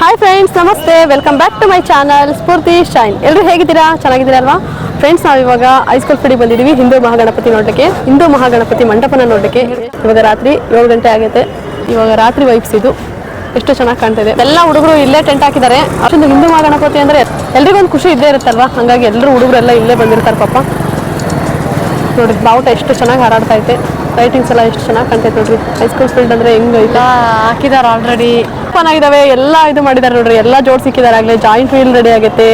Hi friends ನಮಸ್ತೆ. Welcome back to my channel Spoorthi shine ಎಲ್ಲರೂ ಹೇಗಿದ್ದೀರಾ? ಚೆನ್ನಾಗಿದ್ದೀರಾ ಅಲ್ವಾ ಫ್ರೆಂಡ್ಸ್ ನಾವು ಇವಾಗ ಹೈಸ್ಕೂಲ್ ಕಡೆ ಬಂದಿದ್ದೀವಿ, ಹಿಂದೂ ಮಹಾಗಣಪತಿ ನೋಡಲಿಕ್ಕೆ. ಹಿಂದೂ ಮಹಾಗಣಪತಿ ಮಂಟಪನ ನೋಡಲಿಕ್ಕೆ. ಇವಾಗ ರಾತ್ರಿ ಏಳು ಗಂಟೆ ಆಗುತ್ತೆ ಇವಾಗ ರಾತ್ರಿ ವೈಬ್ಸ್ ಇದು. ಎಷ್ಟು ಚೆನ್ನಾಗಿ ಕಾಣ್ತಿದೆ ಎಲ್ಲ ಹುಡುಗರು ಇಲ್ಲೇ ಟೆಂಟ್ ಹಾಕಿದ್ದಾರೆ. ಅಷ್ಟೊಂದು ಹಿಂದೂ ಮಹಾಗಣಪತಿ ಅಂದರೆ ಎಲ್ರಿಗೊಂದು ಖುಷಿ ಇದ್ದೇ ಇರುತ್ತಲ್ವಾ? ಹಾಗಾಗಿ ಎಲ್ಲರೂ ಹುಡುಗರೆಲ್ಲ ಇಲ್ಲೇ ಬಂದಿರ್ತಾರೆ ಪಾಪ. ನೋಡಿ, ಬಾವುಟ ಎಷ್ಟು ಚೆನ್ನಾಗಿ ಹಾರಾಡ್ತಾ ಐತೆ. ಲೈಟಿಂಗ್ಸ್ ಎಲ್ಲ ಎಷ್ಟು ಚೆನ್ನಾಗಿ ಕಾಣ್ತೈತೆ ನೋಡ್ರಿ. ಹೈಸ್ಕೂಲ್ ಫೀಲ್ಡ್ ಅಂದ್ರೆ ಹೆಂಗೈತೆ ಹಾಕಿದಾರೆ ಆಲ್ರೆಡಿ ಚೆನ್ನಾಗಿದಾವೆ ಎಲ್ಲ ಇದು ಮಾಡಿದಾರೆ ನೋಡ್ರಿ. ಎಲ್ಲ ಜೋಡ್ ಸಿಕ್ಕಿದಾರೆ ಆಗ್ಲೇ ಜಾಯಿಂಟ್ ವೀಲ್ ರೆಡಿ ಆಗೈತೆ.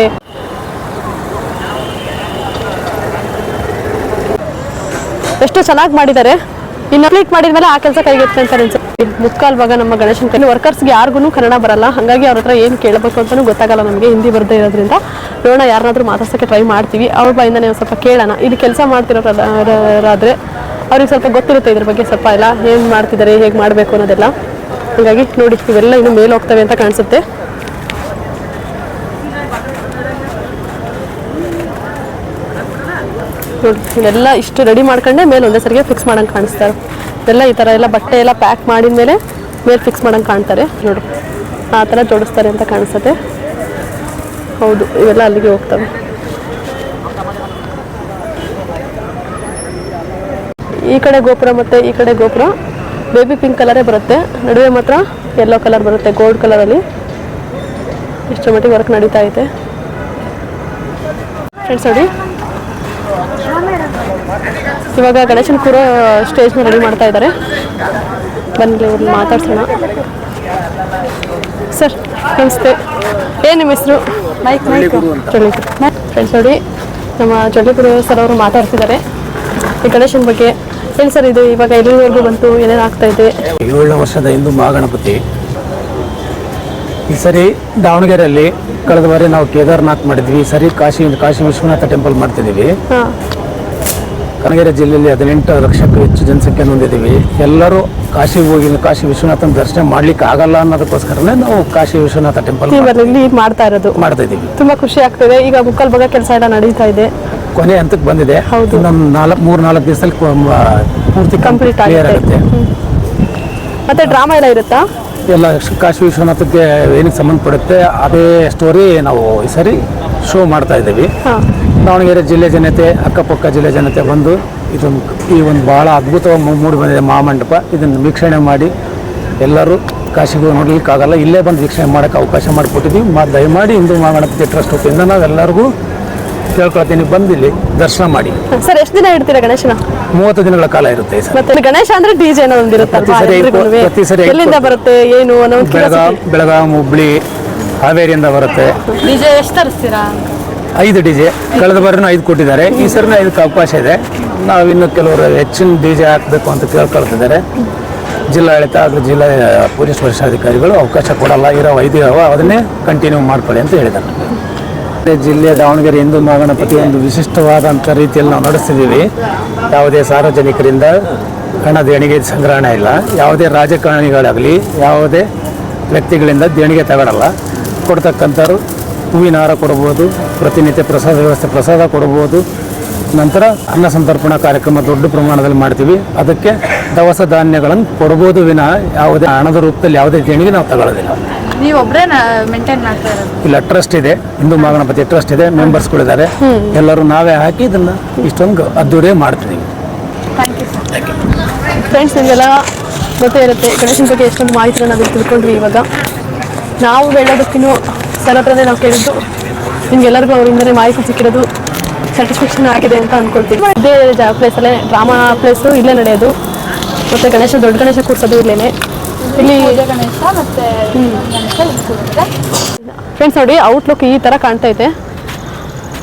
ಎಷ್ಟು ಚೆನ್ನಾಗಿ ಮಾಡಿದ್ದಾರೆ ಇನ್ನು ಕಂಪ್ಲೀಟ್ ಮಾಡಿದ್ಮೇಲೆ ಆ ಕೆಲಸ ಕೈಗೆತ್ತೆ ಅಂತ ಅನ್ಸುತ್ತೆ. ಮುಕ್ಕಾಲ್ ಭಾಗ ನಮ್ಮ ಗಣೇಶನ್ ಕೈಲಿ ವರ್ಕರ್ಸ್ಗೆ ಯಾರಿಗೂ ಕನ್ನಡ ಬರಲ್ಲ. ಹಾಗಾಗಿ ಅವ್ರ ಹತ್ರ ಏನು ಕೇಳಬೇಕು ಅಂತಲೂ ಗೊತ್ತಾಗಲ್ಲ ನಮಗೆ. ಹಿಂದಿ ಬರದೇ ಇರೋದ್ರಿಂದ. ನೋಡೋಣ ಯಾರನ್ನಾದ್ರೂ ಮಾತಾಡ್ಸೋಕ್ಕೆ ಟ್ರೈ ಮಾಡ್ತೀವಿ. ಅವ್ರ ಬಾಯಿಂದ ಒಂದು ಸ್ವಲ್ಪ ಕೇಳೋಣ. ಇಲ್ಲಿ ಕೆಲಸ ಮಾಡ್ತಿರೋರಾದ್ರೆ ಅವ್ರಿಗೆ ಸ್ವಲ್ಪ ಗೊತ್ತಿರುತ್ತೆ ಇದ್ರ ಬಗ್ಗೆ ಸ್ವಲ್ಪ ಎಲ್ಲ, ಏನು ಮಾಡ್ತಿದ್ದಾರೆ, ಹೇಗೆ ಮಾಡಬೇಕು ಅನ್ನೋದೆಲ್ಲ. ಹಾಗಾಗಿ ನೋಡಿ, ಇವೆಲ್ಲ ಇನ್ನು ಮೇಲೆ ಹೋಗ್ತವೆ ಅಂತ ಕಾಣಿಸುತ್ತೆ. ನೋಡಿ ಇಷ್ಟು ರೆಡಿ ಮಾಡ್ಕೊಂಡೆ, ಮೇಲೆ ಒಂದೇ ಸರಿಗೆ ಫಿಕ್ಸ್ ಮಾಡೋಂಗೆ ಕಾಣಿಸ್ತಾರೆ. ಇದೆಲ್ಲ ಈ ಥರ ಎಲ್ಲ ಬಟ್ಟೆ ಎಲ್ಲ ಪ್ಯಾಕ್ ಮಾಡಿದ ಮೇಲೆ ಮೇಲೆ ಫಿಕ್ಸ್ ಮಾಡೋಂಗೆ ಕಾಣ್ತಾರೆ. ನೋಡು, ಆ ಥರ ಜೋಡಿಸ್ತಾರೆ ಅಂತ ಕಾಣಿಸುತ್ತೆ. ಹೌದು, ಇವೆಲ್ಲ ಅಲ್ಲಿಗೆ ಹೋಗ್ತವೆ. ಈ ಕಡೆ ಗೋಪುರ ಮತ್ತು ಈ ಕಡೆ ಗೋಪುರ. ಬೇಬಿ ಪಿಂಕ್ ಕಲರೇ ಬರುತ್ತೆ. ನಡುವೆ ಮಾತ್ರ ಯೆಲ್ಲೋ ಕಲರ್ ಬರುತ್ತೆ ಗೋಲ್ಡ್ ಕಲರಲ್ಲಿ ಇಷ್ಟರ ಮಟ್ಟಿಗೆ ವರ್ಕ್ ನಡೀತಾ ಐತೆ ಫ್ರೆಂಡ್ಸ್ ನೋಡಿ ಇವಾಗ ಗಣೇಶನ್ ಕೂರೋ ಸ್ಟೇಜ್ನ ರೆಡಿ ಮಾಡ್ತಾ ಇದ್ದಾರೆ ಬನ್ನಿ ಇವ್ರನ್ನ ಮಾತಾಡ್ಸೋಣ. ಸರ್ ನಮಸ್ತೆ. ಏನು ನಿಮ್ಮ ಹೆಸರು? ಮೈಕ್ ಮೈಕ್ ಫ್ರೆಂಡ್ಸ್ ನೋಡಿ ನಮ್ಮ ಜೊಳ್ಳಿಪುರ ಸರ್ ಅವರು ಮಾತಾಡ್ತಿದ್ದಾರೆ ಈ ಗಣೇಶನ ಬಗ್ಗೆ ಹೇಳಿ ಸರ್ ಇದು? ಇವಾಗ ಎಲ್ಲಿವರೆಗೂ ಬಂತು? ಏನೇನು ಆಗ್ತಾ ಇದೆ? ಏಳನೇ ವರ್ಷದ ಹಿಂದೂ ಮಹಾಗಣಪತಿ. ಈ ಸರಿ ದಾವಣಗೆರೆಯಲ್ಲಿ ಕಳೆದ ಬಾರಿ ನಾವು ಕೇದಾರ್ನಾಥ್ ಮಾಡಿದ್ವಿ. ಈ ಸರಿ ಕಾಶಿ ಕಾಶಿ ವಿಶ್ವನಾಥ ಟೆಂಪಲ್ ಮಾಡ್ತಿದ್ದೀವಿ. ಕನಗೆರೆ ಜಿಲ್ಲೆಯಲ್ಲಿ ಹದಿನೆಂಟು ಲಕ್ಷಕ್ಕೂ ಹೆಚ್ಚು ಜನಸಂಖ್ಯೆ ಹೊಂದಿದ್ದೀವಿ. ಎಲ್ಲರೂ ಕಾಶಿ ಹೋಗಿ ಕಾಶಿ ವಿಶ್ವನಾಥನ ದರ್ಶನ ಮಾಡ್ಲಿಕ್ಕೆ ಆಗಲ್ಲ ಅನ್ನೋದಕ್ಕೋಸ್ಕರನೇ ನಾವು ಕಾಶಿ ವಿಶ್ವನಾಥ ಟೆಂಪಲ್ ಮಾಡ್ತಾ ಇರೋದು. ಮಾಡ್ತಾ ಇದ್ದೀವಿ. ತುಂಬಾ ಖುಷಿ ಆಗ್ತದೆ. ಈಗ ಮುಕ್ಕಲ್ ಭಾಗ ಕೆಲಸ ಎಲ್ಲ ನಡೀತಾ ಇದೆ. ಕೊನೆ ಹಂತಕ್ಕೆ ಬಂದಿದೆ. ಇನ್ನೊಂದು ನಾಲ್ಕು ಮೂರು ನಾಲ್ಕು ದಿವಸದಲ್ಲಿ ಪೂರ್ತಿ ಕಂಪ್ಲೀಟ್ ಕ್ಲಿಯರ್ ಆಗುತ್ತೆ. ಮತ್ತೆ ಡ್ರಾಮಾ ಎಲ್ಲ ಇರುತ್ತಾ? ಎಲ್ಲ ಕಾಶಿ ವಿಶ್ವನಾಥಕ್ಕೆ ಏನಕ್ಕೆ ಸಂಬಂಧಪಡುತ್ತೆ ಅದೇ ಸ್ಟೋರಿ ನಾವು ಈ ಸರಿ ಶೋ ಮಾಡ್ತಾ ಇದ್ದೀವಿ. ದಾವಣಗೆರೆ ಜಿಲ್ಲೆ ಜನತೆ ಅಕ್ಕಪಕ್ಕ ಜಿಲ್ಲೆ ಜನತೆ ಬಂದು ಇದೊಂದು ಈ ಒಂದು ಭಾಳ ಅದ್ಭುತವಾಗಿ ಮೂಡಿ ಬಂದಿದೆ ಮಹಾಮಂಟಪ ಇದನ್ನು ವೀಕ್ಷಣೆ ಮಾಡಿ ಎಲ್ಲರೂ ಕಾಶಿಗೂ ನೋಡ್ಲಿಕ್ಕಾಗಲ್ಲ. ಇಲ್ಲೇ ಬಂದು ವೀಕ್ಷಣೆ ಮಾಡೋಕ್ಕೆ ಅವಕಾಶ ಮಾಡಿಕೊಟ್ಟಿದ್ದೀವಿ. ಮಾ ದಯಮಾಡಿ ಹಿಂದೂ ಮಹಾಮಂಟಪಕ್ಕೆ ಟ್ರಸ್ಟ್ ವತಿಯಿಂದ ನಾವೆಲ್ಲರಿಗೂ ಕೇಳ್ಕೊಳ್ತೀನಿ ಬಂದಿಲ್ಲಿ ದರ್ಶನ ಮಾಡಿ. ಸರ್ ಎಷ್ಟು ದಿನ ಇಡ್ತೀರಾ ಗಣೇಶನ? ಮೂವತ್ತು ದಿನಗಳ ಕಾಲ ಇರುತ್ತೆ ಸರ್. ಮತ್ತೆ ಗಣೇಶ ಅಂದ್ರೆ ಡಿಜೆ ಪ್ರತಿ ಸರಿ ಪ್ರತಿ ಸರಿ ಎಲ್ಲಿಂದ ಬರುತ್ತೆ ಏನು ಅನ್ನೋ ಒಂದು ಬೆಳಗಾಂ ಬೆಳಗಾಂ ಹುಬ್ಳಿ ಹಾವೇರಿಯಿಂದ ಬರುತ್ತೆ. ಡಿಜೆ ಎಷ್ಟು ತರಿಸ್ತೀರಾ? ಐದು ಡಿಜೆ ಕಳೆದ ಬಾರಿನೂ ಐದು ಕೊಟ್ಟಿದ್ದಾರೆ. ಈ ಸರಿನೂ ಐದಕ್ಕೆ ಅವಕಾಶ ಇದೆ. ನಾವು ಇನ್ನು ಕೆಲವರು ಹೆಚ್ಚಿನ ಡಿಜೆ ಹಾಕಬೇಕು ಅಂತ ಕೇಳ್ಕೊಳ್ತಿದ್ದಾರೆ. ಜಿಲ್ಲಾಡಳಿತ ಹಾಗೂ ಜಿಲ್ಲಾ ಪೊಲೀಸ್ ವರಿಷ್ಠಾಧಿಕಾರಿಗಳು ಅವಕಾಶ ಕೊಡಲ್ಲ ಇರೋ ಐದು ಅದನ್ನೇ ಕಂಟಿನ್ಯೂ ಮಾಡ್ಕೊಳ್ಳಿ ಅಂತ ಹೇಳಿದ್ದಾರೆ. ಜಿಲ್ಲೆ ದಾವಣಗೆರೆ ಹಿಂದೂ ಮಹಾಗಣಪತಿ ಒಂದು ವಿಶಿಷ್ಟವಾದಂಥ ರೀತಿಯಲ್ಲಿ ನಾವು ನಡೆಸ್ತಿದ್ದೀವಿ ಯಾವುದೇ ಸಾರ್ವಜನಿಕರಿಂದ ಹಣ ದೇಣಿಗೆ ಸಂಗ್ರಹಣೆ ಇಲ್ಲ. ಯಾವುದೇ ರಾಜಕಾರಣಿಗಳಾಗಲಿ, ಯಾವುದೇ ವ್ಯಕ್ತಿಗಳಿಂದ ದೇಣಿಗೆ ತಗೊಳ್ಳಲ್ಲ ಕೊಡ್ತಕ್ಕಂಥವ್ರು ಹೂವಿನ ಹಾರ ಕೊಡ್ಬೋದು, ಪ್ರತಿನಿತ್ಯ ಪ್ರಸಾದ ವ್ಯವಸ್ಥೆ ಪ್ರಸಾದ ಕೊಡ್ಬೋದು. ನಂತರ ಅನ್ನ ಸಂತರ್ಪಣಾ ಕಾರ್ಯಕ್ರಮ ದೊಡ್ಡ ಪ್ರಮಾಣದಲ್ಲಿ ಮಾಡ್ತೀವಿ. ಅದಕ್ಕೆ ದವಸ ಧಾನ್ಯಗಳನ್ನು ಕೊಡ್ಬೋದು ವಿನ ಯಾವುದೇ ಹಣದ ರೂಪದಲ್ಲಿ ಯಾವುದೇ ದೇಣಿಗೆ ನಾವು ತಗೊಳ್ಳೋದಿಲ್ಲ ನೀವು ಒಬ್ಬರೇ ಮೇಂಟೈನ್ ಮಾಡ್ತಾ ಇರೋದು? ಇಲ್ಲ ಟ್ರಸ್ಟ್ ಇದೆ. ಹಿಂದೂ ಮಹಾಗಣಪತಿ ಟ್ರಸ್ಟ್ ಇದೆ. ಮೆಂಬರ್ಸ್ಗಳಿದ್ದಾರೆ ಎಲ್ಲರೂ ನಾವೇ ಹಾಕಿ ಇದನ್ನು ಇಷ್ಟೊಂದು ಅದ್ದೂರೇ ಮಾಡ್ತೀವಿ ಥ್ಯಾಂಕ್ ಯು ಸರ್ ಫ್ರೆಂಡ್ಸ್ ನಿಮಗೆಲ್ಲ ಗೊತ್ತೇ ಇರುತ್ತೆ ಗಣೇಶನ ಬಗ್ಗೆ ಎಷ್ಟೊಂದು ಮಾಹಿತಿನ ನಾವು ತಿಳ್ಕೊಂಡ್ವಿ ಇವಾಗ. ನಾವು ಹೇಳೋದಕ್ಕಿನ್ನೂ ಸರ್ ಹತ್ರನೇ ನಾವು ಕೇಳಿದ್ದು ನಿಮ್ಗೆಲ್ಲರಿಗೂ ಅವರಿಂದನೇ ಮಾಹಿತಿ ಸಿಕ್ಕಿರೋದು ಸ್ಯಾಟಿಸ್ಫ್ಯಾಕ್ಷನ್ ಆಗಿದೆ ಅಂತ ಅನ್ಕೊಳ್ತೀವಿ. ಇದೇ ಪ್ಲೇಸಲ್ಲೇ ಡ್ರಾಮಾ ಪ್ಲೇಸು ಇಲ್ಲೇ ನಡೆಯೋದು. ಮತ್ತು ಗಣೇಶ ದೊಡ್ಡ ಗಣೇಶ ಕೂರ್ಸೋದು ಇಲ್ಲೇನೆ. ಇಲ್ಲಿ ಗಣೇಶ ಮತ್ತೆ ಫ್ರೆಂಡ್ಸ್ ನೋಡಿ ಔಟ್ಲುಕ್ ಈ ಥರ ಕಾಣ್ತೈತೆ.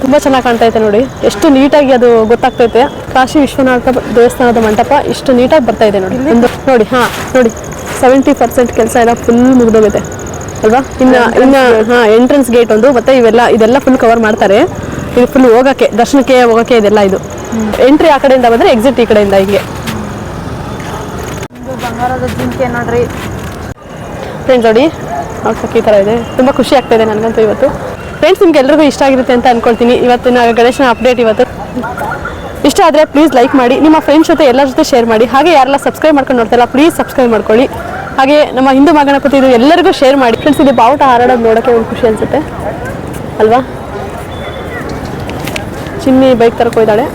ತುಂಬ ಚೆನ್ನಾಗಿ ಕಾಣ್ತೈತೆ ನೋಡಿ. ಎಷ್ಟು ನೀಟಾಗಿ ಅದು ಗೊತ್ತಾಗ್ತೈತೆ. ಕಾಶಿ ವಿಶ್ವನಾಥ ದೇವಸ್ಥಾನದ ಮಂಟಪ ಇಷ್ಟು ನೀಟಾಗಿ ಬರ್ತಾ ಇದೆ ನೋಡಿ. ಒಂದು ನೋಡಿ ಹಾಂ ನೋಡಿ. ಸೆವೆಂಟಿ ಪರ್ಸೆಂಟ್ ಕೆಲಸ ಎಲ್ಲ ಫುಲ್ ಮುಗಿದೋಗಿದೆ ಅಲ್ವಾ? ಇನ್ನು ಇನ್ನು ಹಾಂ ಎಂಟ್ರೆನ್ಸ್ ಗೇಟ್ ಒಂದು ಮತ್ತೆ ಇವೆಲ್ಲ ಇದೆಲ್ಲ ಫುಲ್ ಕವರ್ ಮಾಡ್ತಾರೆ. ಇದು ಫುಲ್ ಹೋಗಕ್ಕೆ ದರ್ಶನಕ್ಕೆ ಹೋಗಕ್ಕೆ ಇದೆಲ್ಲ ಇದು. ಎಂಟ್ರಿ ಆ ಕಡೆಯಿಂದ ಬಂದರೆ ಎಕ್ಸಿಟ್ ಈ ಕಡೆಯಿಂದ ಹಿಂಗೆ. ಬಂಗಾರದ ಜಿಂಕೆ ನೋಡ್ರಿ. ಫ್ರೆಂಡ್ಸ್ ನೋಡಿ ಔಟ್ಲುಕ್ ಈ ಥರ ಇದೆ. ತುಂಬ ಖುಷಿ ಆಗ್ತಾ ಇದೆ ನನಗಂತೂ ಇವತ್ತು. ಫ್ರೆಂಡ್ಸ್ ನಿಮ್ಗೆ ಎಲ್ರಿಗೂ ಇಷ್ಟ ಆಗಿರುತ್ತೆ ಅಂತ ಅನ್ಕೊಳ್ತೀನಿ. ಇವತ್ತಿನ ಗಣೇಶನ ಅಪ್ಡೇಟ್ ಇವತ್ತು. ಇಷ್ಟ ಆದರೆ ಪ್ಲೀಸ್ ಲೈಕ್ ಮಾಡಿ, ನಿಮ್ಮ ಫ್ರೆಂಡ್ಸ್ ಜೊತೆ ಎಲ್ಲರ ಜೊತೆ ಶೇರ್ ಮಾಡಿ. ಹಾಗೆ ಯಾರೆಲ್ಲ ಸಬ್ಸ್ಕ್ರೈಬ್ ಮಾಡ್ಕೊಂಡು ನೋಡ್ತಾರಲ್ಲ ಪ್ಲೀಸ್ ಸಬ್ಸ್ಕ್ರೈಬ್ ಮಾಡ್ಕೊಳ್ಳಿ. ಹಾಗೆ ನಮ್ಮ ಹಿಂದೂ ಮಹಾಗಣಪತಿ ಇದು ಎಲ್ಲರಿಗೂ ಶೇರ್ ಮಾಡಿ. ಫ್ರೆಂಡ್ಸ್ ಇಲ್ಲಿ ಬಾವುಟ ಹಾರಾಡೋದು ನೋಡೋಕ್ಕೆ ಒಂದು ಖುಷಿ ಅನಿಸುತ್ತೆ. ಅಲ್ವಾ? ಚಿನ್ನಿ ಬೈಕ್ ತರಕ್ ಹೋಯ್ದಾಳೆ